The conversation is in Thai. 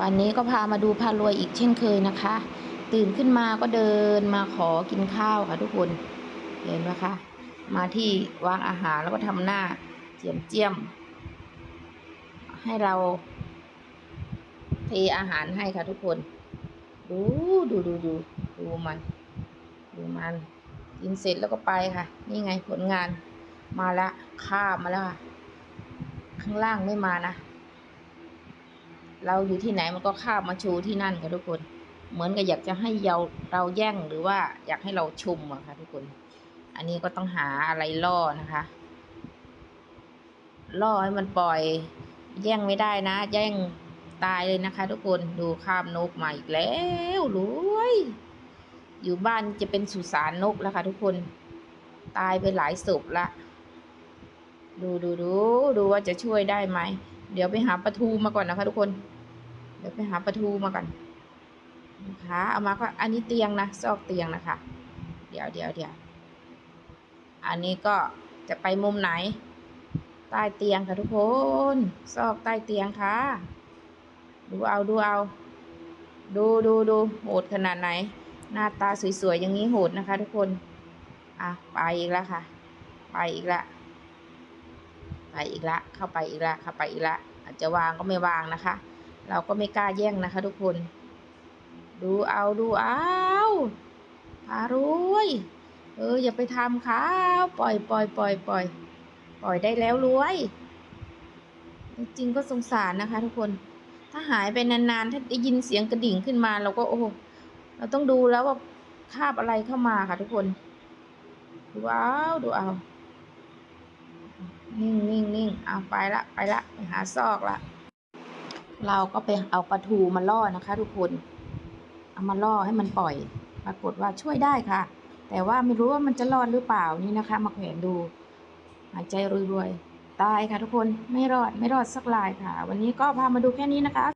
วันนี้ก็พามาดูพารวยอีกเช่นเคยนะคะ ตื่นขึ้นมาก็เดินมาขอกินข้าวค่ะทุกคนเห็นไหมคะ มาที่วางอาหารแล้วก็ทำหน้าเจียมเจียม ให้เราเทอาหารให้ค่ะทุกคน ดูดูดูดูดูมัน ดูมัน กินเสร็จแล้วก็ไปค่ะ นี่ไงผลงานมาละข้ามมาแล้วค่ะ ข้างล่างไม่มานะ เราอยู่ที่ไหนมันก็ข้ามมาชูที่นั่นค่ะทุกคน เหมือนกับอยากจะให้เราเราแย่งหรือว่าอยากให้เราชุมอะค่ะทุกคน อันนี้ก็ต้องหาอะไรล่อนะคะ ล่อให้มันปล่อยแย่งไม่ได้นะ แย่งตายเลยนะคะ ทุกคนดูข้ามนกมาอีกแล้วรวยอยู่บ้านจะเป็นสุสานนกแล้วค่ะ ทุกคนตายไปหลายศพละดูดูดูดูว่าจะช่วยได้ไหม เดี๋ยวไปหาปลาทูมาก่อนนะคะทุกคน ดี๋ยวไปหาปลาทูมาก่อนนะคะเอามาก็อันนี้เตียงนะซอกเตียงนะคะ เดี๋ยวเดี๋ยวเดี๋ยวอันนี้ก็จะไปมุมไหน ใต้เตียงค่ะทุกคนซอกใต้เตียงค่ะ ดูเอาดูเอา ดูดูดูโหดขนาดไหน หน้าตาสวยๆอย่างนี้โหดนะคะ ทุกคนอะไปอีกแล้วค่ะ ไปอีกละไปอีกละเข้าไปอีกละเข้าไปอีกละอาจจะวางก็ไม่วางนะคะ เราก็ไม่กล้าแย่งนะคะทุกคน ดูเอาดูเอาพารวยเอออย่าไปทำเขาปล่อยปล่อยปล่อยปล่อย ปล่อยได้แล้วรวย จริงก็สงสารนะคะ ทุกคน ถ้าหายไปนานๆ ถ้าได้ยินเสียงกระดิ่งขึ้นมา เราก็โอ้เราต้องดูแล้วว่าคาบอะไรเข้ามาค่ะทุกคน ดูเอาดูเอา นิ่งนิ่งนิ่งเอาไปละไปละไปหาซอกละ เราก็ไปเอาปลาทูมาล่อนะคะ ทุกคน เอามาล่อให้มันปล่อย ปรากฏว่าช่วยได้ค่ะ แต่ว่าไม่รู้ว่ามันจะรอดหรือเปล่านี่นะคะ มาแขวนดู หายใจรวยๆ ตายค่ะทุกคน ไม่รอดไม่รอดสักลายค่ะ วันนี้ก็พามาดูแค่นี้นะคะ